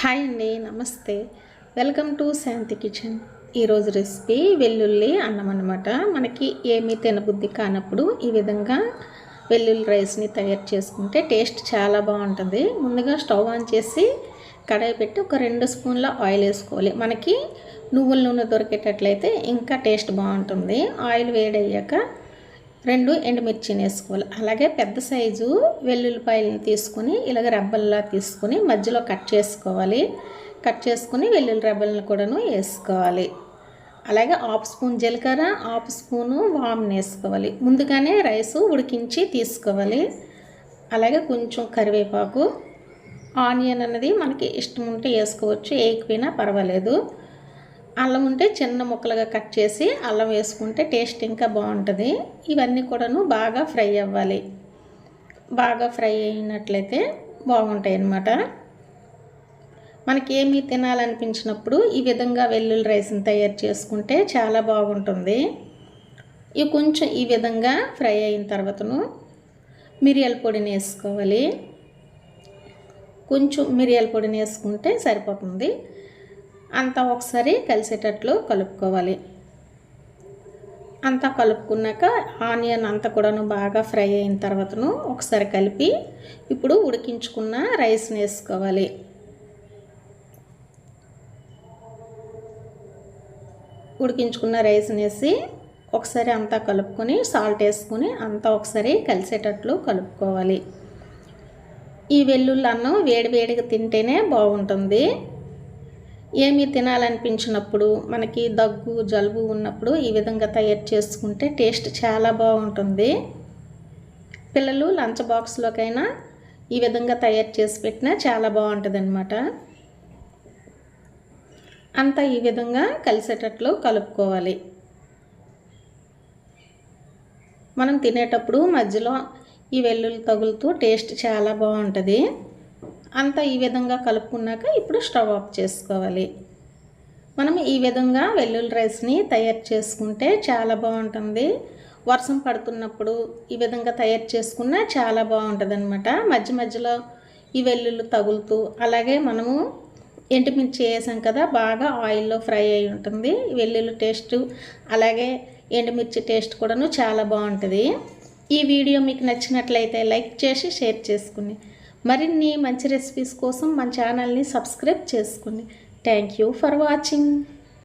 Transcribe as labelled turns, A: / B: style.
A: Hi అండి నమస్తే. Welcome to Shanti kitchen. ఈరోజు రెసిపీ వెల్లుల్లి అన్నం అనమాట మనకి ఏమీ తినబుద్ధి కానప్పుడు ఈ విధంగా వెల్లుల్లి రైస్ని తయారు చేసుకుంటే టేస్ట్ చాలా బాగుంటుంది. ముందుగా స్టవ్ ఆన్ చేసి కడాయి పెట్టి ఒక రెండు స్పూన్ల ఆయిల్ వేసుకోవాలి. మనకి నువ్వుల నూనె దొరికేటట్లయితే ఇంకా టేస్ట్ బాగుంటుంది. ఆయిల్ వేడయ్యాక రెండు ఎండుమిర్చిని వేసుకోవాలి. అలాగే పెద్ద సైజు వెల్లుల్లిపాయలను తీసుకుని ఇలాగ రెబ్బల్లా తీసుకుని మధ్యలో కట్ చేసుకోవాలి. కట్ చేసుకుని వెల్లుల్లి రెబ్బలను కూడాను వేసుకోవాలి. అలాగే హాఫ్ స్పూన్ జీలకర్ర హాఫ్ స్పూను వామ్ని వేసుకోవాలి. ముందుగానే రైస్ ఉడికించి తీసుకోవాలి. అలాగే కొంచెం కరివేపాకు ఆనియన్ అనేది మనకి ఇష్టం ఉంటే వేసుకోవచ్చు వేయకపోయినా పర్వాలేదు. అల్లం ఉంటే చిన్న ముక్కలుగా కట్ చేసి అల్లం వేసుకుంటే టేస్ట్ ఇంకా బాగుంటుంది. ఇవన్నీ కూడాను బాగా ఫ్రై అవ్వాలి. బాగా ఫ్రై అయినట్లయితే బాగుంటాయి అన్నమాట మనకి తినాలనిపించినప్పుడు ఈ విధంగా వెల్లుల్లి రైస్ని తయారు చేసుకుంటే చాలా బాగుంటుంది. ఇవి కొంచెం ఈ విధంగా ఫ్రై అయిన తర్వాతను మిరియాల పొడిని వేసుకోవాలి. కొంచెం మిరియాల పొడిని వేసుకుంటే సరిపోతుంది. అంతా ఒకసారి కలిసేటట్లు కలుపుకోవాలి. అంతా కలుపుకున్నాక ఆనియన్ అంతా కూడాను బాగా ఫ్రై అయిన తర్వాతను ఒకసారి కలిపి ఇప్పుడు ఉడికించుకున్న రైస్ని వేసుకోవాలి. ఉడికించుకున్న రైస్ని వేసి ఒకసారి అంతా కలుపుకొని సాల్ట్ వేసుకొని అంతా ఒకసారి కలిసేటట్లు కలుపుకోవాలి. ఈ వెల్లుల్లి అన్నం వేడి వేడిగా తింటేనే బాగుంటుంది. ఏమీ తినాలనిపించినప్పుడు మనకి దగ్గు జలుబు ఉన్నప్పుడు ఈ విధంగా తయారు చేసుకుంటే టేస్ట్ చాలా బాగుంటుంది. పిల్లలు లంచ్ బాక్స్లోకైనా ఈ విధంగా తయారు చేసి పెట్టినా చాలా బాగుంటుంది అనమాట అంతా ఈ విధంగా కలిసేటట్లు కలుపుకోవాలి. మనం తినేటప్పుడు మధ్యలో ఈ వెల్లుల్లి తగులుతూ టేస్ట్ చాలా బాగుంటుంది. అంతా ఈ విధంగా కలుపుకున్నాక ఇప్పుడు స్టవ్ ఆఫ్ చేసుకోవాలి. మనం ఈ విధంగా వెల్లుల్లి రైస్ని తయారు చేసుకుంటే చాలా బాగుంటుంది. వర్షం పడుతున్నప్పుడు ఈ విధంగా తయారు చేసుకున్న చాలా బాగుంటుంది అనమాట మధ్య మధ్యలో ఈ వెల్లుల్లి తగులుతూ అలాగే మనము ఎండుమిర్చి వేసాం కదా బాగా ఆయిల్లో ఫ్రై అయి ఉంటుంది. వెల్లుల్లి టేస్ట్ అలాగే ఎండుమిర్చి టేస్ట్ కూడాను చాలా బాగుంటుంది. ఈ వీడియో మీకు నచ్చినట్లయితే లైక్ చేసి షేర్ చేసుకుని మరిన్ని మంచి రెసిపీస్ కోసం మన ఛానల్ని సబ్స్క్రైబ్ చేసుకోండి. Thank you for watching